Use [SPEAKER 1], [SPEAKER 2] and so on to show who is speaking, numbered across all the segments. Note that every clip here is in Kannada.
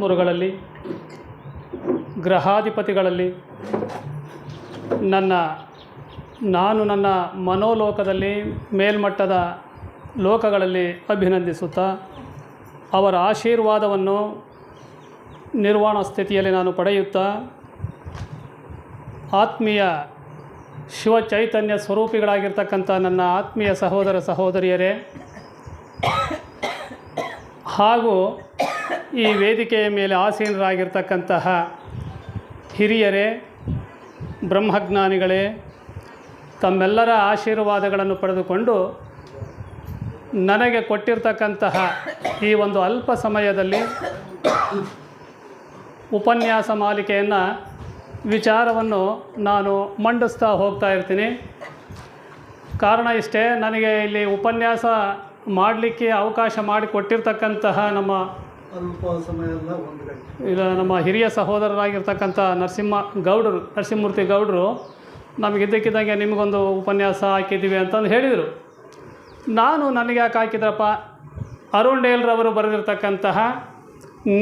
[SPEAKER 1] ದೇವತಾತ್ಮರುಗಳಲ್ಲಿ ಗ್ರಹಾಧಿಪತಿಗಳಲ್ಲಿ, ನನ್ನ, ನಾನು ನನ್ನ ಮನೋಲೋಕದಲ್ಲಿ ಮೇಲ್ಮಟ್ಟದ ಲೋಕಗಳಲ್ಲಿ ಅಭಿನಂದಿಸುತ್ತಾ, ಅವರ ಆಶೀರ್ವಾದವನ್ನು ನಿರ್ವಾಣ ಸ್ಥಿತಿಯಲ್ಲಿ ನಾನು ಪಡೆಯುತ್ತಾ, ಆತ್ಮೀಯ ಶಿವ ಚೈತನ್ಯ ಸ್ವರೂಪಿಗಳಾಗಿರ್ತಕ್ಕಂಥ ನನ್ನ ಆತ್ಮೀಯ ಸಹೋದರ ಸಹೋದರಿಯರೇ, ಹಾಗೂ ಈ ವೇದಿಕೆಯ ಮೇಲೆ ಆಸೀನರಾಗಿರ್ತಕ್ಕಂತಹ ಹಿರಿಯರೇ, ಬ್ರಹ್ಮಜ್ಞಾನಿಗಳೇ, ತಮ್ಮೆಲ್ಲರ ಆಶೀರ್ವಾದಗಳನ್ನು ಪಡೆದುಕೊಂಡು ನನಗೆ ಕೊಟ್ಟಿರ್ತಕ್ಕಂತಹ ಈ ಒಂದು ಅಲ್ಪ ಸಮಯದಲ್ಲಿ ಉಪನ್ಯಾಸ ಮಾಲಿಕೆಯನ್ನು ವಿಚಾರವನ್ನು ನಾನು ಮಂಡಿಸ್ತಾ ಹೋಗ್ತಾ ಇರ್ತೀನಿ. ಕಾರಣ ಇಷ್ಟೇ, ನನಗೆ ಇಲ್ಲಿ ಉಪನ್ಯಾಸ ಮಾಡಲಿಕ್ಕೆ ಅವಕಾಶ ಮಾಡಿಕೊಟ್ಟಿರ್ತಕ್ಕಂತಹ ನಮ್ಮ
[SPEAKER 2] ಅಲ್ಪ ಸಮಯ ಒಂದು ಗಂಟೆ.
[SPEAKER 1] ಇಲ್ಲ, ನಮ್ಮ ಹಿರಿಯ ಸಹೋದರರಾಗಿರ್ತಕ್ಕಂಥ ನರಸಿಂಹ ಗೌಡರು, ನರಸಿಂಹಮೂರ್ತಿ ಗೌಡರು ನಮಗಿದ್ದಕ್ಕಿದ್ದಂಗೆ ನಿಮಗೊಂದು ಉಪನ್ಯಾಸ ಹಾಕಿದ್ದೀವಿ ಅಂತಂದು ಹೇಳಿದರು. ನಾನು ನನಗೆ ಯಾಕೆ ಹಾಕಿದ್ರಪ್ಪ? ಅರುಣ್ ಡೇಲ್ರವರು ಬರೆದಿರ್ತಕ್ಕಂತಹ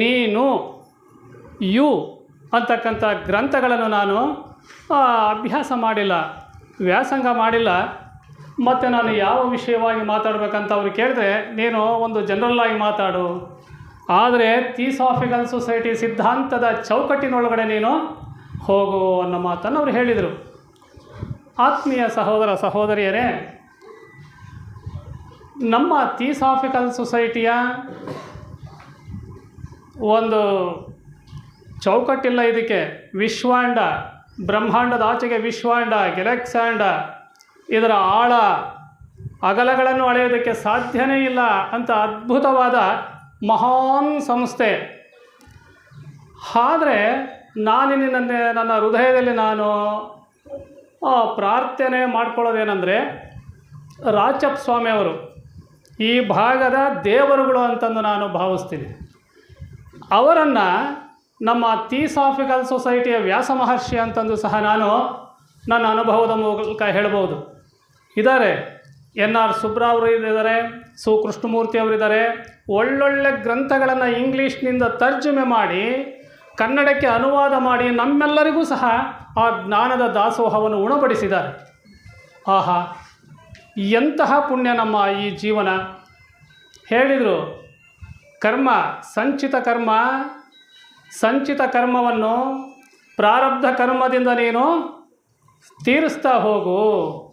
[SPEAKER 1] ನೀನು, ಯು ಅಂತಕ್ಕಂಥ ಗ್ರಂಥಗಳನ್ನು ನಾನು ಅಭ್ಯಾಸ ಮಾಡಿಲ್ಲ, ವ್ಯಾಸಂಗ ಮಾಡಿಲ್ಲ. ಮತ್ತು ನಾನು ಯಾವ ವಿಷಯವಾಗಿ ಮಾತಾಡಬೇಕಂತ ಅವ್ರು ಕೇಳಿದ್ರೆ, ನೀನು ಒಂದು ಜನರಲ್ ಆಗಿ ಮಾತಾಡು ಆದರೆ ಥಿಸಾಫಿಕಲ್ ಸೊಸೈಟಿ ಸಿದ್ಧಾಂತದ ಚೌಕಟ್ಟಿನೊಳಗಡೆ ನೀನು ಹೋಗು ಅನ್ನೋ ಮಾತನ್ನು ಅವರು ಹೇಳಿದರು. ಆತ್ಮೀಯ ಸಹೋದರ ಸಹೋದರಿಯರೇ, ನಮ್ಮ ಥಿಸಾಫಿಕಲ್ ಸೊಸೈಟಿಯ ಒಂದು ಚೌಕಟ್ಟಿಲ್ಲ ಇದಕ್ಕೆ. ವಿಶ್ವಾಂಡ, ಬ್ರಹ್ಮಾಂಡದ ಆಚೆಗೆ ವಿಶ್ವಾಂಡ, ಗೆಲೆಕ್ಸಾಂಡ, ಇದರ ಆಳ, ಅಗಲಗಳನ್ನು ಅಳೆಯೋದಕ್ಕೆ ಸಾಧ್ಯನೇ ಇಲ್ಲ ಅಂತ ಅದ್ಭುತವಾದ ಮಹಾನ್ ಸಂಸ್ಥೆ. ಆದರೆ ನಾನಿನ್ನ ನನ್ನ ನನ್ನ ಹೃದಯದಲ್ಲಿ ನಾನು ಪ್ರಾರ್ಥನೆ ಮಾಡ್ಕೊಳ್ಳೋದೇನೆಂದರೆ ರಾಚಪ್ಪ ಸ್ವಾಮಿಯವರು ಈ ಭಾಗದ ದೇವರುಗಳು ಅಂತಂದು ನಾನು ಭಾವಿಸ್ತೀನಿ. ಅವರನ್ನು ನಮ್ಮ ಥೀಸಾಫಿಕಲ್ ಸೊಸೈಟಿಯ ವ್ಯಾಸ ಮಹರ್ಷಿ ಅಂತಂದು ಸಹ ನಾನು ನನ್ನ ಅನುಭವದ ಮೂಲಕ ಹೇಳ್ಬೋದು. ಇದ್ದಾರೆ ಎನ್ ಆರ್ ಸುಬ್ರಾವ್ ಅವರು ಇದ್ದಾರೆ ಸು ಕೃಷ್ಣಮೂರ್ತಿ ಅವರಿದ್ದಾರೆ. ಒಳ್ಳೊಳ್ಳೆ ಗ್ರಂಥಗಳನ್ನು ಇಂಗ್ಲೀಷ್ನಿಂದ ತರ್ಜುಮೆ ಮಾಡಿ, ಕನ್ನಡಕ್ಕೆ ಅನುವಾದ ಮಾಡಿ ನಮ್ಮೆಲ್ಲರಿಗೂ ಸಹ ಆ ಜ್ಞಾನದ ದಾಸೋಹವನ್ನು ಉಣಬಡಿಸಿದ್ದಾರೆ. ಆಹಾ, ಎಂತಹ ಪುಣ್ಯ ನಮ್ಮ ಈ ಜೀವನ. ಹೇಳಿದರು, ಕರ್ಮ, ಸಂಚಿತ ಕರ್ಮ, ಸಂಚಿತ ಕರ್ಮವನ್ನು ಪ್ರಾರಬ್ಧ ಕರ್ಮದಿಂದ ನೀನು ತೀರಿಸ್ತಾ ಹೋಗು.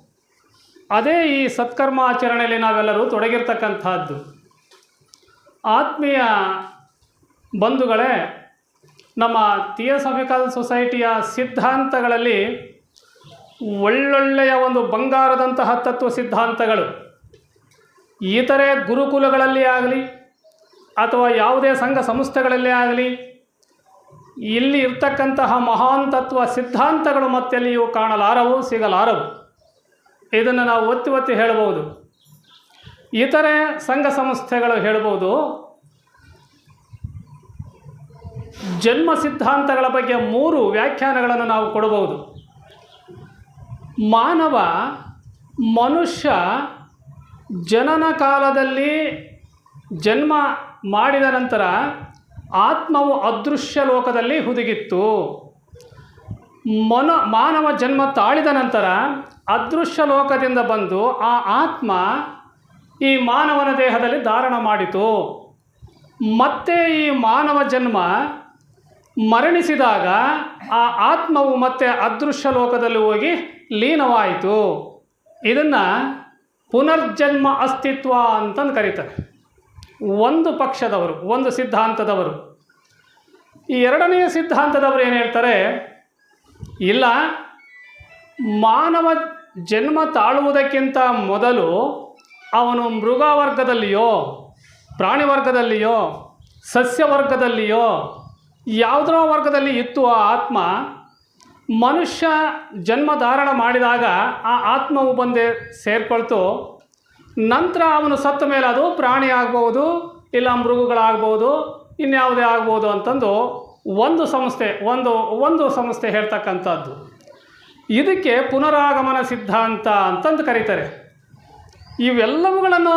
[SPEAKER 1] ಅದೇ ಈ ಸತ್ಕರ್ಮ ಆಚರಣೆಯಲ್ಲಿ ನಾವೆಲ್ಲರೂ ತೊಡಗಿರ್ತಕ್ಕಂಥದ್ದು. ಆತ್ಮೀಯ ಬಂಧುಗಳೇ, ನಮ್ಮ ಥಿಯೋಸಫಿಕಲ್ ಸೊಸೈಟಿಯ ಸಿದ್ಧಾಂತಗಳಲ್ಲಿ ಒಳ್ಳೊಳ್ಳೆಯ ಒಂದು ಬಂಗಾರದಂತಹ ತತ್ವ ಸಿದ್ಧಾಂತಗಳು. ಇತರೆ ಗುರುಕುಲಗಳಲ್ಲಿ ಆಗಲಿ, ಅಥವಾ ಯಾವುದೇ ಸಂಘ ಸಂಸ್ಥೆಗಳಲ್ಲಿ ಆಗಲಿ, ಇಲ್ಲಿ ಇರ್ತಕ್ಕಂತಹ ಮಹಾನ್ ತತ್ವ ಸಿದ್ಧಾಂತಗಳು ಮತ್ತೆಲ್ಲಿಯೂ ಕಾಣಲಾರವು, ಸಿಗಲಾರವು. ಇದನ್ನು ನಾವು ಒತ್ತಿ ಒತ್ತಿ ಹೇಳ್ಬೋದು ಇತರೆ ಸಂಘ ಸಂಸ್ಥೆಗಳು ಹೇಳ್ಬೋದು ಜನ್ಮ ಸಿದ್ಧಾಂತಗಳ ಬಗ್ಗೆ ಮೂರು ವ್ಯಾಖ್ಯಾನಗಳನ್ನು ನಾವು ಕೊಡಬಹುದು. ಮಾನವ, ಮನುಷ್ಯ, ಜನನ ಕಾಲದಲ್ಲಿ ಜನ್ಮ ಮಾಡಿದ ನಂತರ ಆತ್ಮವು ಅದೃಶ್ಯ ಲೋಕದಲ್ಲಿ ಹುದುಗಿತ್ತು. ಮನ, ಮಾನವ ಜನ್ಮ ತಾಳಿದ ನಂತರ ಅದೃಶ್ಯ ಲೋಕದಿಂದ ಬಂದು ಆ ಆತ್ಮ ಈ ಮಾನವನ ದೇಹದಲ್ಲಿ ಧಾರಣ ಮಾಡಿತು. ಮತ್ತೆ ಈ ಮಾನವ ಜನ್ಮ ಮರಣಿಸಿದಾಗ ಆ ಆತ್ಮವು ಮತ್ತೆ ಅದೃಶ್ಯ ಲೋಕದಲ್ಲಿ ಹೋಗಿ ಲೀನವಾಯಿತು. ಇದನ್ನು ಪುನರ್ಜನ್ಮ ಅಸ್ತಿತ್ವ ಅಂತಂದು ಕರೀತಾರೆ. ಒಂದು ಪಕ್ಷದವರು, ಒಂದು ಸಿದ್ಧಾಂತದವರು. ಈ ಎರಡನೆಯ ಸಿದ್ಧಾಂತದವರು ಏನು ಹೇಳ್ತಾರೆ? ಇಲ್ಲ, ಮಾನವ ಜನ್ಮ ತಾಳುವುದಕ್ಕಿಂತ ಮೊದಲು ಅವನು ಮೃಗವರ್ಗದಲ್ಲಿಯೋ, ಪ್ರಾಣಿವರ್ಗದಲ್ಲಿಯೋ, ಸಸ್ಯವರ್ಗದಲ್ಲಿಯೋ ಯಾವುದರ ವರ್ಗದಲ್ಲಿ ಇತ್ತು ಆ ಆತ್ಮ, ಮನುಷ್ಯ ಜನ್ಮ ಧಾರಣ ಮಾಡಿದಾಗ ಆ ಆತ್ಮವು ಬಂದೆ ಸೇರ್ಕೊಳ್ತು. ನಂತರ ಅವನು ಸತ್ತ ಮೇಲೆ ಅದು ಪ್ರಾಣಿ ಆಗ್ಬೋದು ಇಲ್ಲ ಮೃಗಗಳಾಗ್ಬೋದು ಇನ್ಯಾವುದೇ ಆಗ್ಬೋದು ಅಂತಂದು ಒಂದು ಸಂಸ್ಥೆ, ಒಂದು ಒಂದು ಸಂಸ್ಥೆ ಹೇಳ್ತಕ್ಕಂಥದ್ದು. ಇದಕ್ಕೆ ಪುನರಾಗಮನ ಸಿದ್ಧಾಂತ ಅಂತಂದು ಕರೀತಾರೆ. ಇವೆಲ್ಲವುಗಳನ್ನು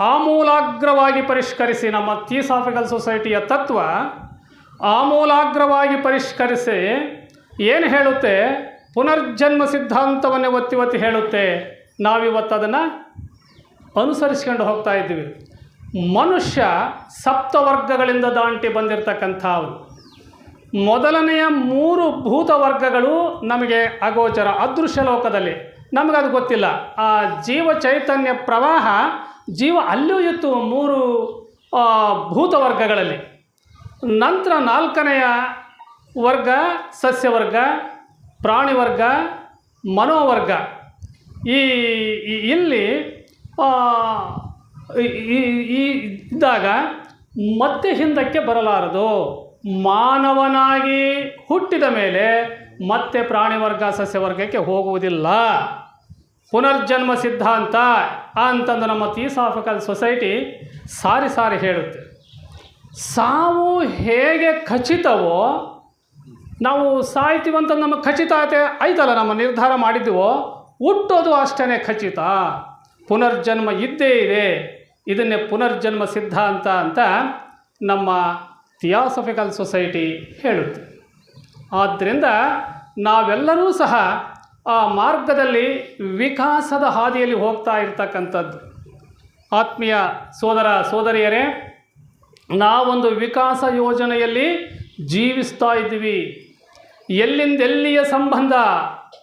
[SPEAKER 1] ಆಮೂಲಾಗ್ರವಾಗಿ ಪರಿಷ್ಕರಿಸಿ ನಮ್ಮ ಥಿಯೋಸಾಫಿಕಲ್ ಸೊಸೈಟಿಯ ತತ್ವ ಆಮೂಲಾಗ್ರವಾಗಿ ಪರಿಷ್ಕರಿಸಿ ಏನು ಹೇಳುತ್ತೆ? ಪುನರ್ಜನ್ಮ ಸಿದ್ಧಾಂತವನ್ನೇ ಒತ್ತಿ ಒತ್ತಿ ಹೇಳುತ್ತೆ. ನಾವಿವತ್ತು ಅದನ್ನು ಅನುಸರಿಸ್ಕೊಂಡು ಹೋಗ್ತಾ ಇದ್ದೀವಿ. ಮನುಷ್ಯ ಸಪ್ತವರ್ಗಗಳಿಂದ ದಾಂಟಿ ಬಂದಿರತಕ್ಕಂಥವನು. ಮೊದಲನೆಯ ಮೂರು ಭೂತ ವರ್ಗಗಳು ನಮಗೆ ಅಗೋಚರ ಅದೃಶ್ಯ ಲೋಕದಲ್ಲಿ. ನಮಗದು ಗೊತ್ತಿಲ್ಲ. ಆ ಜೀವ ಚೈತನ್ಯ ಪ್ರವಾಹ ಜೀವ ಅಲ್ಲೂ ಇತ್ತು ಮೂರು ಭೂತ ವರ್ಗಗಳಲ್ಲಿ ನಂತರ ನಾಲ್ಕನೆಯ ವರ್ಗ ಸಸ್ಯವರ್ಗ ಪ್ರಾಣಿ ವರ್ಗ ಮನೋವರ್ಗ. ಈ ಇಲ್ಲಿ ಈ ಇದ್ದಾಗ ಮತ್ತೆ ಹಿಂದಕ್ಕೆ ಬರಲಾರದು. ಮಾನವನಾಗಿ ಹುಟ್ಟಿದ ಮೇಲೆ ಮತ್ತೆ ಪ್ರಾಣಿ ವರ್ಗ ಸಸ್ಯವರ್ಗಕ್ಕೆ ಹೋಗುವುದಿಲ್ಲ. ಪುನರ್ಜನ್ಮ ಸಿದ್ಧಾಂತ ಅಂತಂದು ನಮ್ಮ ಥಿಯೋಸಾಫಿಕಲ್ ಸೊಸೈಟಿ ಸಾರಿ ಸಾರಿ ಹೇಳುತ್ತೆ. ಸಾವು ಹೇಗೆ ಖಚಿತವೋ, ನಾವು ಸಾಯ್ತೀವಂತ ನಮ್ಮ ಖಚಿತತೆ ಐತಲ್ಲ, ನಮ್ಮ ನಿರ್ಧಾರ ಮಾಡಿದ್ದೀವೋ ಹುಟ್ಟೋದು ಅಷ್ಟೇ ಖಚಿತ. ಪುನರ್ಜನ್ಮ ಇದ್ದೇ ಇದೆ. ಇದನ್ನೇ ಪುನರ್ಜನ್ಮ ಸಿದ್ಧಾಂತ ಅಂತ ನಮ್ಮ ಥಿಯಾಸಫಿಕಲ್ ಸೊಸೈಟಿ ಹೇಳುತ್ತೆ. ಆದ್ದರಿಂದ ನಾವೆಲ್ಲರೂ ಸಹ ಆ ಮಾರ್ಗದಲ್ಲಿ ವಿಕಾಸದ ಹಾದಿಯಲ್ಲಿ ಹೋಗ್ತಾ ಇರ್ತಕ್ಕಂಥದ್ದು. ಆತ್ಮೀಯ ಸೋದರ, ಸೋದರಿಯರೇ, ನಾವೊಂದು ವಿಕಾಸ ಯೋಜನೆಯಲ್ಲಿ ಜೀವಿಸ್ತಾ ಇದ್ದೀವಿ. ಎಲ್ಲಿಂದೆಲ್ಲಿಯ ಸಂಬಂಧ?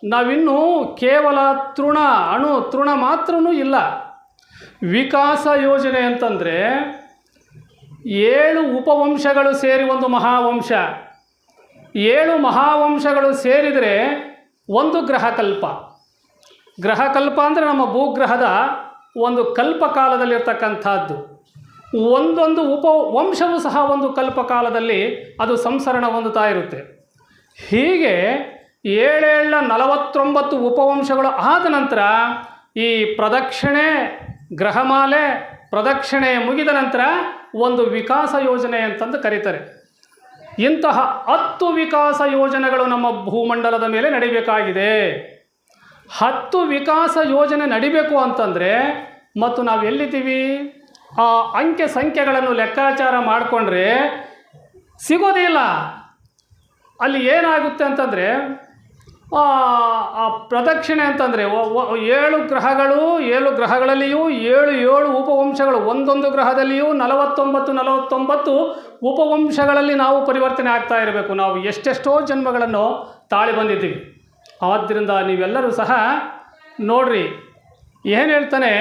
[SPEAKER 1] ನಾವಿನ್ನೂ ಕೇವಲ ತೃಣ, ಅಣು, ತೃಣ ಮಾತ್ರನೂ ಇಲ್ಲ. ವಿಕಾಸ ಯೋಜನೆ ಅಂತಂದರೆ ಏಳು ಉಪವಂಶಗಳು ಸೇರಿ ಒಂದು ಮಹಾವಂಶ. ಏಳು ಮಹಾವಂಶಗಳು ಸೇರಿದರೆ ಒಂದು ಗ್ರಹಕಲ್ಪ. ಗ್ರಹಕಲ್ಪ ಅಂದರೆ ನಮ್ಮ ಭೂಗ್ರಹದ ಒಂದು ಕಲ್ಪಕಾಲದಲ್ಲಿರ್ತಕ್ಕಂಥದ್ದು. ಒಂದೊಂದು ಉಪ ವಂಶವೂ ಸಹ ಒಂದು ಕಲ್ಪಕಾಲದಲ್ಲಿ ಅದು ಸಂಸರಣ ಹೊಂದುತ್ತಾ ಇರುತ್ತೆ. ಹೀಗೆ ಏಳೇಳ ನಲವತ್ತೊಂಬತ್ತು ಉಪವಂಶಗಳು ಆದ ನಂತರ ಈ ಪ್ರದಕ್ಷಿಣೆ, ಗ್ರಹಮಾಲೆ ಪ್ರದಕ್ಷಿಣೆ ಮುಗಿದ ನಂತರ ಒಂದು ವಿಕಾಸ ಯೋಜನೆ ಅಂತಂದು ಕರೀತಾರೆ. ಇಂತಹ ಹತ್ತು ವಿಕಾಸ ಯೋಜನೆಗಳು ನಮ್ಮ ಭೂಮಂಡಲದ ಮೇಲೆ ನಡಿಬೇಕಾಗಿದೆ. ಹತ್ತು ವಿಕಾಸ ಯೋಜನೆ ನಡಿಬೇಕು ಅಂತಂದರೆ ಮತ್ತು ನಾವು ಎಲ್ಲಿದ್ದೀವಿ? ಆ ಅಂಕೆ ಸಂಖ್ಯೆಗಳನ್ನು ಲೆಕ್ಕಾಚಾರ ಮಾಡಿಕೊಂಡ್ರೆ ಸಿಗೋದೇ ಇಲ್ಲ. ಅಲ್ಲಿ ಏನಾಗುತ್ತೆ ಅಂತಂದರೆ ಆ ಪ್ರದಕ್ಷಿಣೆ ಅಂತಂದರೆ ಏಳು ಗ್ರಹಗಳು, ಏಳು ಗ್ರಹಗಳಲ್ಲಿಯೂ ಏಳು ಏಳು ಉಪವಂಶಗಳು, ಒಂದೊಂದು ಗ್ರಹದಲ್ಲಿಯೂ ನಲವತ್ತೊಂಬತ್ತು ನಲವತ್ತೊಂಬತ್ತು ಉಪವಂಶಗಳಲ್ಲಿ ನಾವು ಪರಿವರ್ತನೆ ಆಗ್ತಾ ಇರಬೇಕು. ನಾವು ಎಷ್ಟೆಷ್ಟೋ ಜನ್ಮಗಳನ್ನು ತಾಳಿ ಬಂದಿದ್ದೀವಿ. ಆದ್ದರಿಂದ ನೀವೆಲ್ಲರೂ ಸಹ ನೋಡ್ರಿ, ಏನು ಹೇಳ್ತಾನೆ,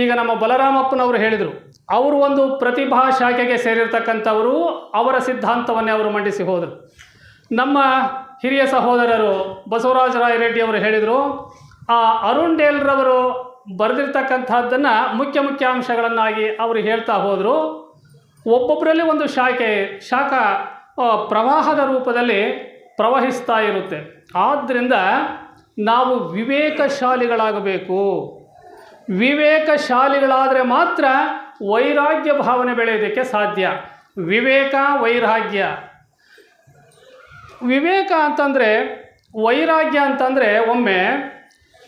[SPEAKER 1] ಈಗ ನಮ್ಮ ಬಲರಾಮಪ್ಪನವರು ಹೇಳಿದರು, ಅವರು ಒಂದು ಪ್ರತಿಭಾ ಶಾಖೆಗೆ ಸೇರಿರ್ತಕ್ಕಂಥವರು, ಅವರ ಸಿದ್ಧಾಂತವನ್ನೇ ಅವರು ಮಂಡಿಸಿ ಹೋದರು. ನಮ್ಮ ಹಿರಿಯ ಸಹೋದರರು ಬಸವರಾಜ ರಾಯ ರೆಡ್ಡಿ ಅವರು ಹೇಳಿದರು, ಆ ಅರುಣ್ ಡೇಲ್ರವರು ಬರೆದಿರ್ತಕ್ಕಂಥದ್ದನ್ನು ಮುಖ್ಯ ಮುಖ್ಯ ಅಂಶಗಳನ್ನಾಗಿ ಅವರು ಹೇಳ್ತಾ ಹೋದರು. ಒಬ್ಬೊಬ್ಬರಲ್ಲಿ ಒಂದು ಶಾಖೆ, ಶಾಖ ಪ್ರವಾಹದ ರೂಪದಲ್ಲಿ ಪ್ರವಹಿಸ್ತಾ ಇರುತ್ತೆ. ಆದ್ದರಿಂದ ನಾವು ವಿವೇಕಶಾಲಿಗಳಾಗಬೇಕು. ವಿವೇಕಶಾಲಿಗಳಾದರೆ ಮಾತ್ರ ವೈರಾಗ್ಯ ಭಾವನೆ ಬೆಳೆಯೋದಕ್ಕೆ ಸಾಧ್ಯ. ವಿವೇಕ ವೈರಾಗ್ಯ. ವಿವೇಕ ಅಂತಂದರೆ ವೈರಾಗ್ಯ ಅಂತಂದರೆ ಒಮ್ಮೆ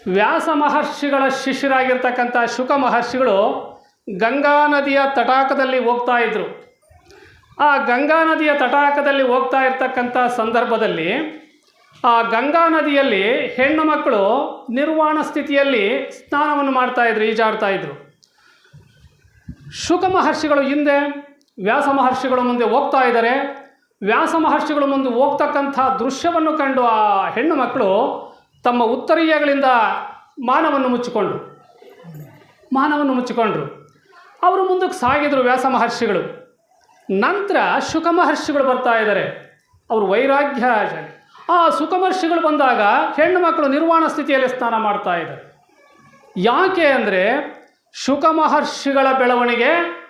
[SPEAKER 1] ವ್ಯಾಸ ಮಹರ್ಷಿಗಳ ಶಿಷ್ಯರಾಗಿರ್ತಕ್ಕಂಥ ಶುಕ ಮಹರ್ಷಿಗಳು ಗಂಗಾ ನದಿಯ ತಟಾಕದಲ್ಲಿ ಹೋಗ್ತಾ ಇದ್ದರು ಆ ಗಂಗಾ ನದಿಯ ತಟಾಕದಲ್ಲಿ ಹೋಗ್ತಾ ಇರ್ತಕ್ಕಂಥ ಸಂದರ್ಭದಲ್ಲಿ ಆ ಗಂಗಾ ನದಿಯಲ್ಲಿ ಹೆಣ್ಣು ಮಕ್ಕಳು ನಿರ್ವಾಣ ಸ್ಥಿತಿಯಲ್ಲಿ ಸ್ನಾನವನ್ನು ಮಾಡ್ತಾಯಿದ್ರು ಈಜಾಡ್ತಾ ಇದ್ದರು ಶುಕ ಮಹರ್ಷಿಗಳು ಹಿಂದೆ, ವ್ಯಾಸ ಮಹರ್ಷಿಗಳು ಮುಂದೆ ಹೋಗ್ತಾ ಇದ್ದಾರೆ. ವ್ಯಾಸ ಮಹರ್ಷಿಗಳು ಮುಂದೆ ಹೋಗ್ತಕ್ಕಂಥ ದೃಶ್ಯವನ್ನು ಕಂಡು ಆ ಹೆಣ್ಣು ಮಕ್ಕಳು ತಮ್ಮ ಉತ್ತರೀಯಗಳಿಂದ ಮಾನವನ್ನು ಮುಚ್ಚಿಕೊಂಡ್ರು. ಮಾನವನ್ನು ಮುಚ್ಚಿಕೊಂಡ್ರು. ಅವರು ಮುಂದಕ್ಕೆ ಸಾಗಿದರು ವ್ಯಾಸ ಮಹರ್ಷಿಗಳು. ನಂತರ ಶುಕ ಮಹರ್ಷಿಗಳು ಬರ್ತಾ ಇದ್ದಾರೆ. ಅವರು ವೈರಾಗ್ಯ ಆ ಸುಖ ಮಹರ್ಷಿಗಳು ಬಂದಾಗ ಹೆಣ್ಣು ಮಕ್ಕಳು ನಿರ್ವಾಣ ಸ್ಥಿತಿಯಲ್ಲಿ ಸ್ನಾನ ಮಾಡ್ತಾ ಇದ್ದಾರೆ. ಯಾಕೆ ಅಂದರೆ ಶುಕ ಮಹರ್ಷಿಗಳ ಬೆಳವಣಿಗೆ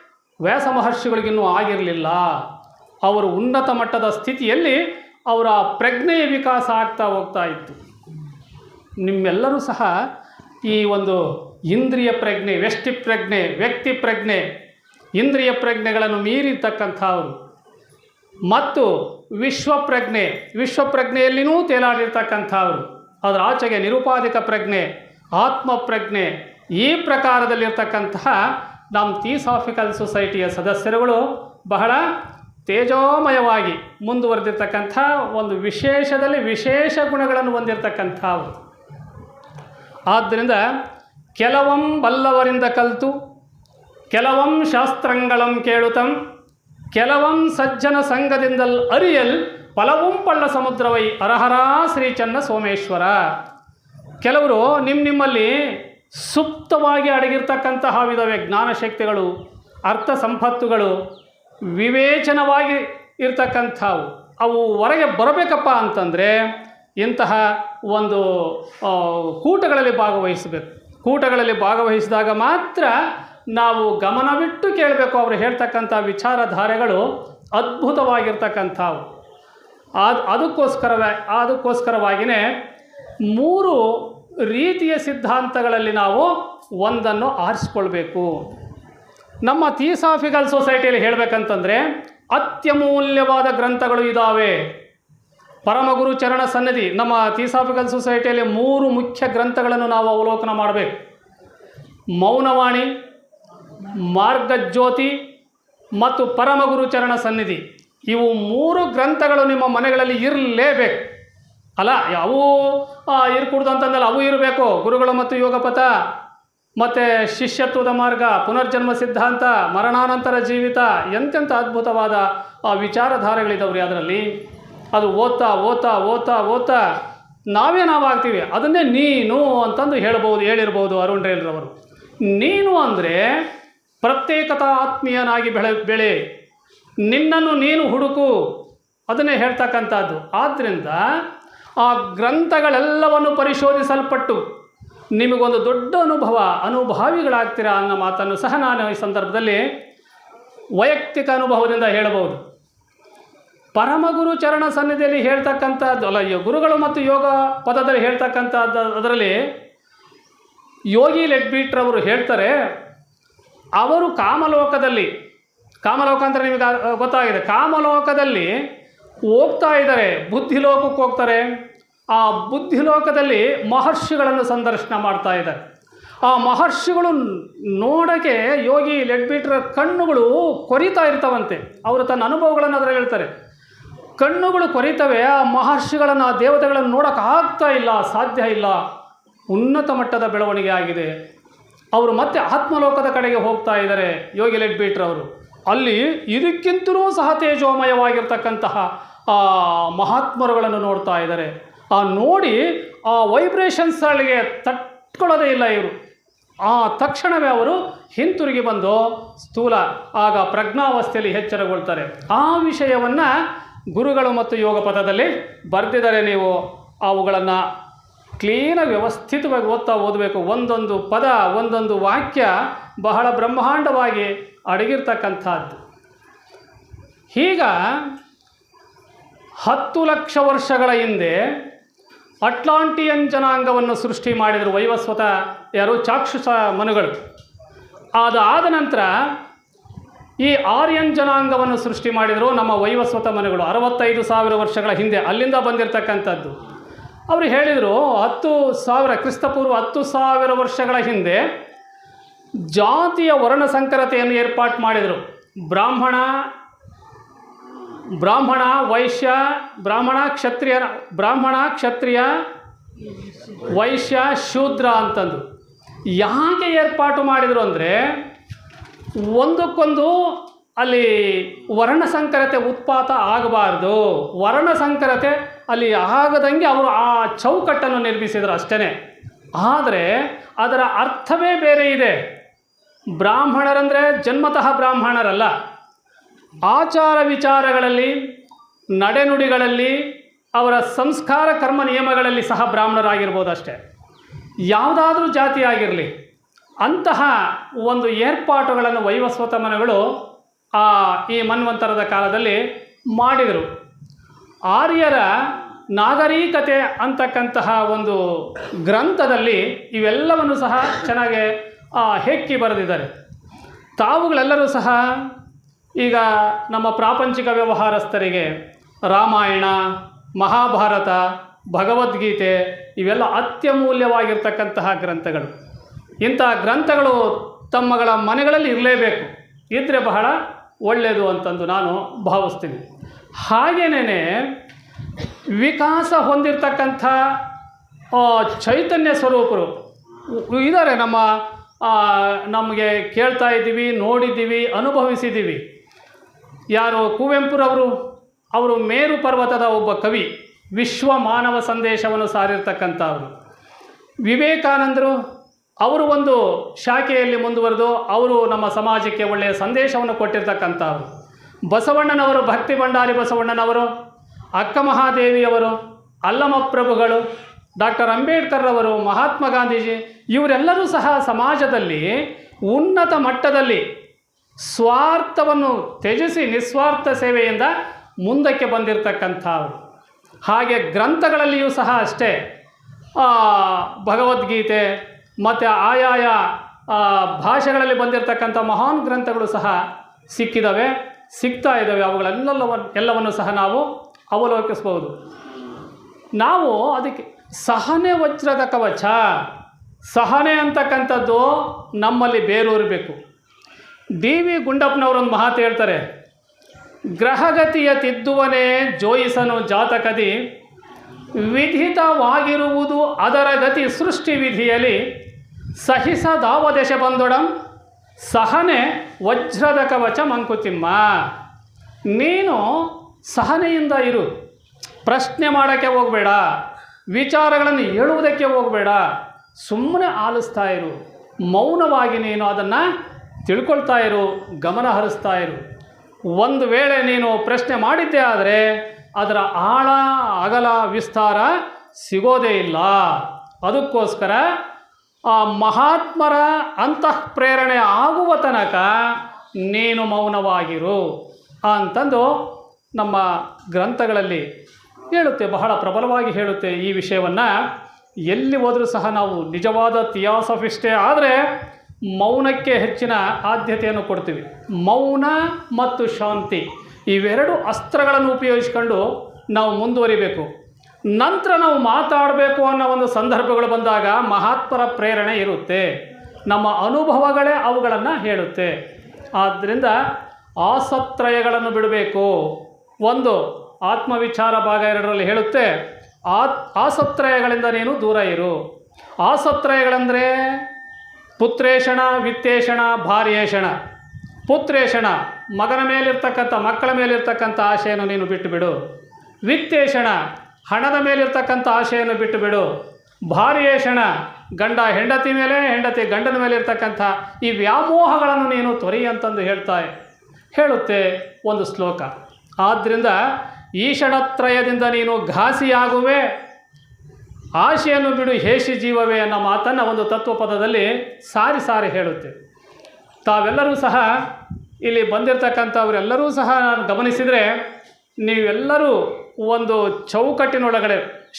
[SPEAKER 1] ವ್ಯಾಸ ಮಹರ್ಷಿಗಳಿಗಿನ್ನೂ ಆಗಿರಲಿಲ್ಲ. ಅವರು ಉನ್ನತ ಮಟ್ಟದ ಸ್ಥಿತಿಯಲ್ಲಿ ಅವರ ಪ್ರಜ್ಞೆಯ ವಿಕಾಸ ಆಗ್ತಾ ಹೋಗ್ತಾ ಇತ್ತು. ನಿಮ್ಮೆಲ್ಲರೂ ಸಹ ಈ ಒಂದು ಇಂದ್ರಿಯ ಪ್ರಜ್ಞೆ ವ್ಯಷ್ಟಿ ಪ್ರಜ್ಞೆ, ವ್ಯಕ್ತಿ ಪ್ರಜ್ಞೆ, ಇಂದ್ರಿಯ ಪ್ರಜ್ಞೆಗಳನ್ನು ಮೀರಿರ್ತಕ್ಕಂಥವರು. ಮತ್ತು ವಿಶ್ವಪ್ರಜ್ಞೆ ವಿಶ್ವಪ್ರಜ್ಞೆಯಲ್ಲಿನೂ ತೇಲಾಡಿರ್ತಕ್ಕಂಥವರು. ಅದರ ಆಚೆಗೆ ನಿರುಪಾಧಿಕ ಪ್ರಜ್ಞೆ ಆತ್ಮಪ್ರಜ್ಞೆ ಈ ಪ್ರಕಾರದಲ್ಲಿರ್ತಕ್ಕಂತಹ ನಮ್ಮ ಥಿಯೋಸಾಫಿಕಲ್ ಸೊಸೈಟಿಯ ಸದಸ್ಯರುಗಳು ಬಹಳ ತೇಜೋಮಯವಾಗಿ ಮುಂದುವರೆದಿರ್ತಕ್ಕಂಥ ಒಂದು ವಿಶೇಷದಲ್ಲಿ ವಿಶೇಷ ಗುಣಗಳನ್ನು ಹೊಂದಿರತಕ್ಕಂಥವು. ಆದ್ದರಿಂದ ಕೆಲವಂ ಬಲ್ಲವರಿಂದ ಕಲಿತು, ಕೆಲವಂ ಶಾಸ್ತ್ರಂಗಳಂ ಕೇಳುತ್ತಂ ಕೆಲವಂ ಸಜ್ಜನ ಸಂಘದಿಂದಲ್ ಅರಿಯಲ್ ಫಲವಂ ಪಳ್ಳ ಸಮುದ್ರವೈ ಅರಹರಾ ಶ್ರೀ ಚನ್ನ ಸೋಮೇಶ್ವರ. ಕೆಲವರು ನಿಮ್ಮ ನಿಮ್ಮಲ್ಲಿ ಸುಪ್ತವಾಗಿ ಅಡಗಿರ್ತಕ್ಕಂತಹ ವಿಧವೇ ಜ್ಞಾನಶಕ್ತಿಗಳು, ಅರ್ಥ ಸಂಪತ್ತುಗಳು ವಿವೇಚನವಾಗಿ ಇರ್ತಕ್ಕಂಥವು, ಅವು ಹೊರಗೆ ಬರಬೇಕಪ್ಪ ಅಂತಂದರೆ ಇಂತಹ ಒಂದು ಕೂಟಗಳಲ್ಲಿ ಭಾಗವಹಿಸಬೇಕು. ಕೂಟಗಳಲ್ಲಿ ಭಾಗವಹಿಸಿದಾಗ ಮಾತ್ರ ನಾವು ಗಮನವಿಟ್ಟು ಕೇಳಬೇಕು. ಅವರು ಹೇಳ್ತಕ್ಕಂಥ ವಿಚಾರಧಾರೆಗಳು ಅದ್ಭುತವಾಗಿರ್ತಕ್ಕಂಥವು. ಅದು ಅದಕ್ಕೋಸ್ಕರವೇ ಅದಕ್ಕೋಸ್ಕರವಾಗಿಯೇ ಮೂರು ರೀತಿಯ ಸಿದ್ಧಾಂತಗಳಲ್ಲಿ ನಾವು ಒಂದನ್ನು ಆರಿಸ್ಕೊಳ್ಬೇಕು. ನಮ್ಮ ಥಿಯೋಸಾಫಿಕಲ್ ಸೊಸೈಟಿಯಲ್ಲಿ ಹೇಳಬೇಕಂತಂದರೆ ಅತ್ಯಮೂಲ್ಯವಾದ ಗ್ರಂಥಗಳು ಇದ್ದಾವೆ ಪರಮಗುರು ಚರಣ ಸನ್ನಿಧಿ. ನಮ್ಮ ಥಿಯೋಸಾಫಿಕಲ್ ಸೊಸೈಟಿಯಲ್ಲಿ ಮೂರು ಮುಖ್ಯ ಗ್ರಂಥಗಳನ್ನು ನಾವು ಅವಲೋಕನ ಮಾಡಬೇಕು. ಮೌನವಾಣಿ, ಮಾರ್ಗಜ್ಯೋತಿ ಮತ್ತು ಪರಮಗುರು ಚರಣ ಸನ್ನಿಧಿ. ಇವು ಮೂರು ಗ್ರಂಥಗಳು ನಿಮ್ಮ ಮನೆಗಳಲ್ಲಿ ಇರಲೇಬೇಕು. ಅಲ್ಲ ಅವು ಇರ್ಕೂಡ್ದು ಅಂತಂದಲ್ಲ, ಅವು ಇರಬೇಕು. ಗುರುಗಳು ಮತ್ತು ಯೋಗಪಥ ಮತ್ತು ಶಿಷ್ಯತ್ವದ ಮಾರ್ಗ, ಪುನರ್ಜನ್ಮ ಸಿದ್ಧಾಂತ, ಮರಣಾನಂತರ ಜೀವಿತ, ಎಂತೆಂಥ ಅದ್ಭುತವಾದ ಆ ವಿಚಾರಧಾರೆಗಳಿದಾವ್ರಿ ಅದರಲ್ಲಿ. ಅದು ಓದ್ತಾ ಓದ್ತಾ ಓದ್ತಾ ಓದ್ತಾ ನಾವೇ ನಾವಾಗ್ತೀವಿ. ಅದನ್ನೇ ನೀನು ಅಂತಂದು ಹೇಳ್ಬೋದು, ಹೇಳಿರ್ಬೋದು ಅರುಣ್ ರೇಲ್ರವರು. ನೀನು ಅಂದರೆ ಪ್ರತ್ಯೇಕತಾ ಆತ್ಮೀಯನಾಗಿ ಬೆಳೆ ಬೆಳೆ. ನಿನ್ನನ್ನು ನೀನು ಹುಡುಕು. ಅದನ್ನೇ ಹೇಳ್ತಕ್ಕಂಥದ್ದು. ಆದ್ದರಿಂದ ಆ ಗ್ರಂಥಗಳೆಲ್ಲವನ್ನು ಪರಿಶೋಧಿಸಲ್ಪಟ್ಟು ನಿಮಗೊಂದು ದೊಡ್ಡ ಅನುಭವ, ಅನುಭಾವಿಗಳಾಗ್ತೀರಾ ಅನ್ನೋ ಮಾತನ್ನು ಸಹ ನಾನು ಈ ಸಂದರ್ಭದಲ್ಲಿ ವೈಯಕ್ತಿಕ ಅನುಭವದಿಂದ ಹೇಳಬಹುದು. ಪರಮಗುರು ಚರಣ ಸನ್ನಿಧಿಯಲ್ಲಿ ಹೇಳ್ತಕ್ಕಂಥದ್ದು, ಅಲ್ಲ ಗುರುಗಳು ಮತ್ತು ಯೋಗ ಪದದಲ್ಲಿ ಹೇಳ್ತಕ್ಕಂಥದ್ದು ಅದರಲ್ಲಿ ಯೋಗಿ ಲೆಡ್ಬೀಟ್ರವರು ಹೇಳ್ತಾರೆ, ಅವರು ಕಾಮಲೋಕದಲ್ಲಿ, ಕಾಮಲೋಕ ಅಂದರೆ ನಿಮಗೆ ಗೊತ್ತಾಗಿದೆ, ಕಾಮಲೋಕದಲ್ಲಿ ಹೋಗ್ತಾ ಇದ್ದಾರೆ, ಬುದ್ಧಿಲೋಕಕ್ಕೆ ಹೋಗ್ತಾರೆ. ಆ ಬುದ್ಧಿಲೋಕದಲ್ಲಿ ಮಹರ್ಷಿಗಳನ್ನು ಸಂದರ್ಶನ ಮಾಡ್ತಾ ಇದ್ದಾರೆ. ಆ ಮಹರ್ಷಿಗಳು ನೋಡೋಕ್ಕೆ ಯೋಗಿ ಲೆಡ್ಬೀಟ್ರ ಕಣ್ಣುಗಳು ಕೊರಿತಾ ಇರ್ತಾವಂತೆ. ಅವರು ತನ್ನ ಅನುಭವಗಳನ್ನು ಅದರಲ್ಲಿ ಹೇಳ್ತಾರೆ. ಕಣ್ಣುಗಳು ಕೊರಿತವೆ, ಆ ಮಹರ್ಷಿಗಳನ್ನು, ಆ ದೇವತೆಗಳನ್ನು ನೋಡೋಕ್ಕಾಗ್ತಾ ಇಲ್ಲ, ಸಾಧ್ಯ ಇಲ್ಲ. ಉನ್ನತ ಮಟ್ಟದ ಬೆಳವಣಿಗೆ ಆಗಿದೆ. ಅವರು ಮತ್ತೆ ಆತ್ಮಲೋಕದ ಕಡೆಗೆ ಹೋಗ್ತಾ ಇದ್ದಾರೆ, ಯೋಗಿ ಲೆಡ್ಬೀಟ್ರವರು ಅಲ್ಲಿ ಇದಕ್ಕಿಂತಲೂ ಸಹ ತೇಜೋಮಯವಾಗಿರ್ತಕ್ಕಂತಹ ಮಹಾತ್ಮರುಗಳನ್ನು ನೋಡ್ತಾ ಇದ್ದಾರೆ. ಆ ನೋಡಿ ಆ ವೈಬ್ರೇಷನ್ಸ್ಗಳಿಗೆ ತಟ್ಕೊಳ್ಳೋದೇ ಇಲ್ಲ ಇವರು. ಆ ತಕ್ಷಣವೇ ಅವರು ಹಿಂತಿರುಗಿ ಬಂದು ಸ್ಥೂಲ, ಆಗ ಪ್ರಜ್ಞಾವಸ್ಥೆಯಲ್ಲಿ ಎಚ್ಚರಗೊಳ್ತಾರೆ. ಆ ವಿಷಯವನ್ನು ಗುರುಗಳು ಮತ್ತು ಯೋಗ ಪದದಲ್ಲಿ ಬರೆದಿದ್ದಾರೆ ನೀವು. ಅವುಗಳನ್ನು ಕ್ಲೀನಾಗಿ ವ್ಯವಸ್ಥಿತವಾಗಿ ಓದ್ತಾ ಓದಬೇಕು. ಒಂದೊಂದು ಪದ, ಒಂದೊಂದು ವಾಕ್ಯ ಬಹಳ ಬ್ರಹ್ಮಾಂಡವಾಗಿ ಅಡಗಿರ್ತಕ್ಕಂಥದ್ದು. ಈಗ ಹತ್ತು ಲಕ್ಷ ವರ್ಷಗಳ ಹಿಂದೆ ಅಟ್ಲಾಂಟಿಯನ್ ಜನಾಂಗವನ್ನು ಸೃಷ್ಟಿ ಮಾಡಿದರು ವೈವಸ್ವತ ಯಾರು ಚಾಕ್ಷುಷ ಮನುಗಳು. ಅದಾದ ನಂತರ ಈ ಆರ್ಯನ್ ಜನಾಂಗವನ್ನು ಸೃಷ್ಟಿ ಮಾಡಿದರು ನಮ್ಮ ವೈವಸ್ವತ ಮನುಗಳು. ಅರವತ್ತೈದು ಸಾವಿರ ವರ್ಷಗಳ ಹಿಂದೆ ಅಲ್ಲಿಂದ ಬಂದಿರತಕ್ಕಂಥದ್ದು. ಅವರು ಹೇಳಿದರು, ಹತ್ತು ಸಾವಿರ, ಕ್ರಿಸ್ತಪೂರ್ವ ಹತ್ತು ಸಾವಿರ ವರ್ಷಗಳ ಹಿಂದೆ ಜಾತಿಯ ವರ್ಣ ಸಂಕರತೆಯನ್ನು ಏರ್ಪಾಟ್ ಮಾಡಿದರು. ಬ್ರಾಹ್ಮಣ ಬ್ರಾಹ್ಮಣ ವೈಶ್ಯ, ಬ್ರಾಹ್ಮಣ ಕ್ಷತ್ರಿಯ ಬ್ರಾಹ್ಮಣ ಕ್ಷತ್ರಿಯ ವೈಶ್ಯ ಶೂದ್ರ ಅಂತಂದು ಯಾಕೆ ಏರ್ಪಾಟು ಮಾಡಿದರು ಅಂದರೆ ಒಂದಕ್ಕೊಂದು ಅಲ್ಲಿ ವರ್ಣ ಸಂಕರತೆ ಉತ್ಪಾತ ಆಗಬಾರ್ದು. ವರ್ಣ ಸಂಕರತೆ ಅಲ್ಲಿ ಆಗದಂಗೆ ಅವರು ಆ ಚೌಕಟ್ಟನ್ನು ನಿರ್ಮಿಸಿದರು ಅಷ್ಟೇ ಆದರೆ ಅದರ ಅರ್ಥವೇ ಬೇರೆ ಇದೆ. ಬ್ರಾಹ್ಮಣರಂದರೆ ಜನ್ಮತಃ ಬ್ರಾಹ್ಮಣರಲ್ಲ. ಆಚಾರ ವಿಚಾರಗಳಲ್ಲಿ, ನಡೆನುಡಿಗಳಲ್ಲಿ, ಅವರ ಸಂಸ್ಕಾರ ಕರ್ಮ ನಿಯಮಗಳಲ್ಲಿ ಸಹ ಬ್ರಾಹ್ಮಣರಾಗಿರ್ಬೋದು ಅಷ್ಟೇ ಯಾವುದಾದ್ರೂ ಜಾತಿ ಆಗಿರಲಿ, ಅಂತಹ ಒಂದು ಏರ್ಪಾಟುಗಳನ್ನು ವೈವಸ್ವತ ಮನಗಳು ಆ ಈ ಮನ್ವಂತರದ ಕಾಲದಲ್ಲಿ ಮಾಡಿದರು. ಆರ್ಯರ ನಾಗರಿಕತೆ ಅಂತಕ್ಕಂತಹ ಒಂದು ಗ್ರಂಥದಲ್ಲಿ ಇವೆಲ್ಲವನ್ನು ಸಹ ಚೆನ್ನಾಗಿ ಹೆಕ್ಕಿ ಬರೆದಿದ್ದಾರೆ. ತಾವುಗಳೆಲ್ಲರೂ ಸಹ ಈಗ ನಮ್ಮ ಪ್ರಾಪಂಚಿಕ ವ್ಯವಹಾರಸ್ಥರಿಗೆ ರಾಮಾಯಣ, ಮಹಾಭಾರತ, ಭಗವದ್ಗೀತೆ ಇವೆಲ್ಲ ಅತ್ಯಮೂಲ್ಯವಾಗಿರ್ತಕ್ಕಂತಹ ಗ್ರಂಥಗಳು. ಇಂಥ ಗ್ರಂಥಗಳು ತಮ್ಮಗಳ ಮನೆಗಳಲ್ಲಿ ಇರಲೇಬೇಕು. ಇದ್ದರೆ ಬಹಳ ಒಳ್ಳೆಯದು ಅಂತಂದು ನಾನು ಭಾವಿಸ್ತೀನಿ. ಹಾಗೇನೇ ವಿಕಾಸ ಹೊಂದಿರತಕ್ಕಂಥ ಚೈತನ್ಯ ಸ್ವರೂಪರು ಇದ್ದಾರೆ ನಮ್ಮ ನಮಗೆ ಕೇಳ್ತಾ ಇದ್ದೀವಿ, ನೋಡಿದ್ದೀವಿ, ಅನುಭವಿಸಿದ್ದೀವಿ. ಯಾರು ಕುವೆಂಪುರವರು, ಅವರು ಮೇರು ಪರ್ವತದ ಒಬ್ಬ ಕವಿ ವಿಶ್ವ ಮಾನವ ಸಂದೇಶವನ್ನು ಸಾರಿರ್ತಕ್ಕಂಥವ್ರು. ವಿವೇಕಾನಂದರು, ಅವರು ಒಂದು ಶಾಖೆಯಲ್ಲಿ ಮುಂದುವರೆದು ಅವರು ನಮ್ಮ ಸಮಾಜಕ್ಕೆ ಒಳ್ಳೆಯ ಸಂದೇಶವನ್ನು ಕೊಟ್ಟಿರ್ತಕ್ಕಂಥವ್ರು. ಬಸವಣ್ಣನವರು, ಭಕ್ತಿ ಭಂಡಾರಿ ಬಸವಣ್ಣನವರು, ಅಕ್ಕ ಮಹಾದೇವಿಯವರು ಅಲ್ಲಮಪ್ರಭುಗಳು ಡಾಕ್ಟರ್ ಅಂಬೇಡ್ಕರ್ ಅವರು ಮಹಾತ್ಮ ಗಾಂಧೀಜಿ, ಇವರೆಲ್ಲರೂ ಸಹ ಸಮಾಜದಲ್ಲಿ ಉನ್ನತ ಮಟ್ಟದಲ್ಲಿ ಸ್ವಾರ್ಥವನ್ನು ತ್ಯಜಿಸಿ ನಿಸ್ವಾರ್ಥ ಸೇವೆಯಿಂದ ಮುಂದಕ್ಕೆ ಬಂದಿರತಕ್ಕಂಥವ್ರು. ಹಾಗೆ ಗ್ರಂಥಗಳಲ್ಲಿಯೂ ಸಹ ಅಷ್ಟೇ. ಭಗವದ್ಗೀತೆ ಮತ್ತು ಆಯಾಯ ಭಾಷೆಗಳಲ್ಲಿ ಬಂದಿರತಕ್ಕಂಥ ಮಹಾನ್ ಗ್ರಂಥಗಳು ಸಹ ಸಿಕ್ಕಿದ್ದಾವೆ ಸಿಗ್ತಾ ಇದ್ದಾವೆ ಅವುಗಳೆಲ್ಲ ಎಲ್ಲವನ್ನು ಸಹ ನಾವು ಅವಲೋಕಿಸ್ಬೋದು. ನಾವು ಅದಕ್ಕೆ ಸಹನೆ ವಜ್ರದ ಕವಚ. ಸಹನೆ ಅಂತಕ್ಕಂಥದ್ದು ನಮ್ಮಲ್ಲಿ ಬೇರೂರಬೇಕು. ಡಿ ವಿ ಗುಂಡಪ್ಪನವರೊಂದು ಮಾತು ಹೇಳ್ತಾರೆ, ಗ್ರಹಗತಿಯ ತಿದ್ದುವನೇ ಜೋಯಿಸನು ಜಾತಕದಿ, ವಿಧಿತವಾಗಿರುವುದು ಅದರ ಗತಿ ಸೃಷ್ಟಿ ವಿಧಿಯಲ್ಲಿ ಸಹಿಸದಾವದೆಶ ಬಂದೊಡಂ, ಸಹನೆ ವಜ್ರದ ಕವಚ ಮಂಕುತಿಮ್ಮ. ನೀನು ಸಹನೆಯಿಂದ ಇರು, ಪ್ರಶ್ನೆ ಮಾಡೋಕ್ಕೆ ಹೋಗಬೇಡ, ವಿಚಾರಗಳನ್ನು ಹೇಳುವುದಕ್ಕೆ ಹೋಗಬೇಡ, ಸುಮ್ಮನೆ ಆಲಿಸ್ತಾ ಇರು, ಮೌನವಾಗಿ ನೀನು ಅದನ್ನು ತಿಳ್ಕೊಳ್ತಾ ಇರು, ಗಮನ ಹರಿಸ್ತಾ ಇರು. ಒಂದು ವೇಳೆ ನೀನು ಪ್ರಶ್ನೆ ಮಾಡಿದ್ದೇ ಆದರೆ ಅದರ ಆಳ, ಅಗಲ, ವಿಸ್ತಾರ ಸಿಗೋದೇ ಇಲ್ಲ. ಅದಕ್ಕೋಸ್ಕರ ಆ ಮಹಾತ್ಮರ ಅಂತಃ ಪ್ರೇರಣೆ ಆಗುವ ತನಕ ನೀನು ಮೌನವಾಗಿರು ಅಂತಂದು ನಮ್ಮ ಗ್ರಂಥಗಳಲ್ಲಿ ಹೇಳುತ್ತೆ, ಬಹಳ ಪ್ರಬಲವಾಗಿ ಹೇಳುತ್ತೆ ಈ ವಿಷಯವನ್ನು. ಎಲ್ಲಿ ಹೋದರೂ ಸಹ ನಾವು ನಿಜವಾದ ಥಿಯಾಸಫಿಸ್ಟೇ ಆದರೆ ಮೌನಕ್ಕೆ ಹೆಚ್ಚಿನ ಆದ್ಯತೆಯನ್ನು ಕೊಡ್ತೀವಿ. ಮೌನ ಮತ್ತು ಶಾಂತಿ ಇವೆರಡು ಅಸ್ತ್ರಗಳನ್ನು ಉಪಯೋಗಿಸ್ಕೊಂಡು ನಾವು ಮುಂದುವರಿಬೇಕು. ನಂತರ ನಾವು ಮಾತಾಡಬೇಕು ಅನ್ನೋ ಒಂದು ಸಂದರ್ಭಗಳು ಬಂದಾಗ ಮಹಾತ್ಮರ ಪ್ರೇರಣೆ ಇರುತ್ತೆ. ನಮ್ಮ ಅನುಭವಗಳೇ ಅವುಗಳನ್ನು ಹೇಳುತ್ತೆ. ಆದ್ದರಿಂದ ಆಸತ್ರಯಗಳನ್ನು ಬಿಡಬೇಕು. ಒಂದು ಆತ್ಮವಿಚಾರ ಭಾಗ ಎರಡರಲ್ಲಿ ಹೇಳುತ್ತೆ, ಆತ್ ಆಸತ್ರಯಗಳಿಂದ ನೀನು ದೂರ ಇರು. ಆಸತ್ರಯಗಳಂದರೆ ಪುತ್ರೇಷಣ ವಿತ್ತೇಷಣ ಭಾರ್ಯೇಷಣ ಪುತ್ರೇಷಣ ಮಗನ ಮೇಲಿರ್ತಕ್ಕಂಥ, ಮಕ್ಕಳ ಮೇಲಿರ್ತಕ್ಕಂಥ ಆಶೆಯನ್ನು ನೀನು ಬಿಟ್ಟುಬಿಡು. ವಿತ್ತೇಷಣ ಹಣದ ಮೇಲಿರ್ತಕ್ಕಂಥ ಆಶೆಯನ್ನು ಬಿಟ್ಟುಬಿಡು. ಭಾರ್ಯೇಷಣ ಗಂಡ ಹೆಂಡತಿ ಮೇಲೆ, ಹೆಂಡತಿ ಗಂಡನ ಮೇಲೆ ಇರ್ತಕ್ಕಂಥ ಈ ವ್ಯಾಮೋಹಗಳನ್ನು ನೀನು ತೊರಿ ಅಂತಂದು ಹೇಳ್ತಾ ಹೇಳುತ್ತೆ ಒಂದು ಶ್ಲೋಕ. ಆದ್ದರಿಂದ ಈಶಣತ್ರಯದಿಂದ ನೀನು ಘಾಸಿಯಾಗುವೆ ಆಶೆಯನ್ನು ಬಿಡು ಹೇಷಿ ಜೀವವೇ ಅನ್ನೋ ಮಾತನ್ನು ಒಂದು ತತ್ವ ಪದದಲ್ಲಿ ಸಾರಿ ಸಾರಿ ಹೇಳುತ್ತೆ. ತಾವೆಲ್ಲರೂ ಸಹ ಇಲ್ಲಿ ಬಂದಿರತಕ್ಕಂಥವರೆಲ್ಲರೂ ಸಹ ನಾನು ಗಮನಿಸಿದರೆ ನೀವೆಲ್ಲರೂ ಒಂದು ಚೌಕಟ್ಟಿನೊಳಗಡೆ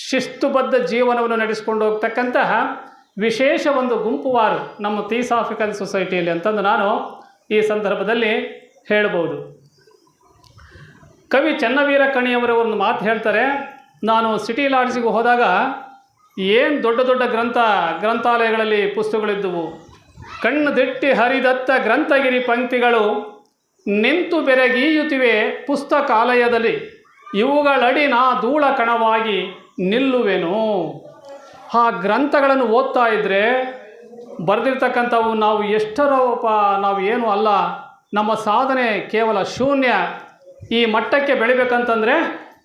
[SPEAKER 1] ಶಿಸ್ತುಬದ್ಧ ಜೀವನವನ್ನು ನಡೆಸಿಕೊಂಡು ಹೋಗ್ತಕ್ಕಂತಹ ವಿಶೇಷ ಒಂದು ಗುಂಪುವಾರು ನಮ್ಮ ಥೀಸಾಫಿಕಲ್ ಸೊಸೈಟಿಯಲ್ಲಿ ಅಂತಂದು ನಾನು ಈ ಸಂದರ್ಭದಲ್ಲಿ ಹೇಳ್ಬೋದು. ಕವಿ ಚನ್ನವೀರ ಕಣಿಯವರ ಒಂದು ಮಾತು ಹೇಳ್ತಾರೆ, ನಾನು ಸಿಟಿ ಲಾಡ್ಜಿಗೆ ಹೋದಾಗ ಏನು ದೊಡ್ಡ ದೊಡ್ಡ ಗ್ರಂಥ, ಗ್ರಂಥಾಲಯಗಳಲ್ಲಿ ಪುಸ್ತಕಗಳಿದ್ದವು? ಕಣ್ಣು ದಿಟ್ಟಿ ಹರಿದತ್ತ ಗ್ರಂಥಗಿರಿ ಪಂಕ್ತಿಗಳು ನಿಂತು ಬೆರಗೀಯುತ್ತಿವೆ ಪುಸ್ತಕಾಲಯದಲ್ಲಿ. ಇವುಗಳಡಿ ನಾ ಧೂಳ ಕಣವಾಗಿ ನಿಲ್ಲುವೆನು. ಆ ಗ್ರಂಥಗಳನ್ನು ಓದ್ತಾ ಇದ್ದರೆ ಬರೆದಿರ್ತಕ್ಕಂಥವು ನಾವು ಎಷ್ಟರಪ್ಪ ನಾವು ಏನು ಅಲ್ಲ, ನಮ್ಮ ಸಾಧನೆ ಕೇವಲ ಶೂನ್ಯ. ಈ ಮಟ್ಟಕ್ಕೆ ಬೆಳಿಬೇಕಂತಂದರೆ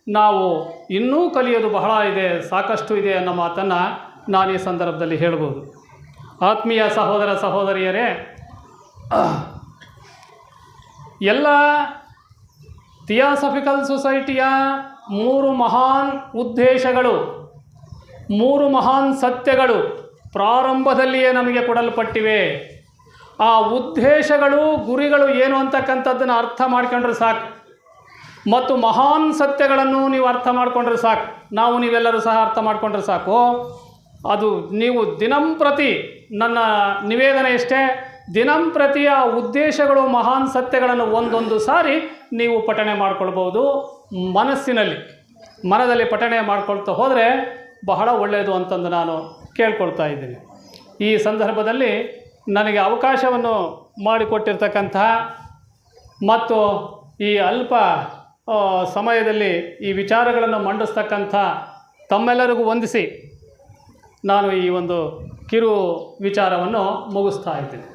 [SPEAKER 1] ನಾವು ಇನ್ನೂ ಕಲಿಯೋದು ಬಹಳ ಇದೆ, ಸಾಕಷ್ಟು ಇದೆ ಅನ್ನೋ ಮಾತನ್ನು ನಾನು ಈ ಸಂದರ್ಭದಲ್ಲಿ ಹೇಳ್ಬೋದು. ಆತ್ಮೀಯ ಸಹೋದರ ಸಹೋದರಿಯರೇ, ಎಲ್ಲ ಥಿಯಾಸಫಿಕಲ್ ಸೊಸೈಟಿಯ ಮೂರು ಮಹಾನ್ ಉದ್ದೇಶಗಳು, ಮೂರು ಮಹಾನ್ ಸತ್ಯಗಳು ಪ್ರಾರಂಭದಲ್ಲಿಯೇ ನಮಗೆ ಕೊಡಲ್ಪಟ್ಟಿವೆ. ಆ ಉದ್ದೇಶಗಳು, ಗುರಿಗಳು ಏನು ಅಂತಕ್ಕಂಥದ್ದನ್ನು ಅರ್ಥ ಮಾಡ್ಕೊಂಡ್ರೆ ಸಾಕು. ಮತ್ತು ಮಹಾನ್ ಸತ್ಯಗಳನ್ನು ನೀವು ಅರ್ಥ ಮಾಡಿಕೊಂಡ್ರೆ ಸಾಕು. ನಾವು ನೀವೆಲ್ಲರೂ ಸಹ ಅರ್ಥ ಮಾಡಿಕೊಂಡ್ರೆ ಸಾಕು. ಅದು ನೀವು ದಿನಂಪ್ರತಿ ನನ್ನ ನಿವೇದನೆ ಇಷ್ಟೇ. ದಿನಂಪ್ರತಿ ಆ ಉದ್ದೇಶಗಳು ಮಹಾನ್ ಸತ್ಯಗಳನ್ನು ಒಂದೊಂದು ಸಾರಿ ನೀವು ಪಠಣೆ ಮಾಡ್ಕೊಳ್ಬೋದು ಮನಸ್ಸಿನಲ್ಲಿ. ಮನದಲ್ಲಿ ಪಠಣೆ ಮಾಡ್ಕೊಳ್ತಾ ಹೋದರೆ ಬಹಳ ಒಳ್ಳೆಯದು ಅಂತಂದು ನಾನು ಕೇಳ್ಕೊಳ್ತಾ ಇದ್ದೀನಿ. ಈ ಸಂದರ್ಭದಲ್ಲಿ ನನಗೆ ಅವಕಾಶವನ್ನು ಮಾಡಿಕೊಟ್ಟಿರ್ತಕ್ಕಂತಹ ಮತ್ತು ಈ ಅಲ್ಪ ಸಮಯದಲ್ಲಿ ಈ ವಿಚಾರಗಳನ್ನು ಮಂಡಿಸ್ತಕ್ಕಂಥ ತಮ್ಮೆಲ್ಲರಿಗೂ ವಂದಿಸಿ ನಾನು ಈ ಒಂದು ಕಿರು ವಿಚಾರವನ್ನು ಮುಗಿಸ್ತಾ ಇದ್ದೀನಿ.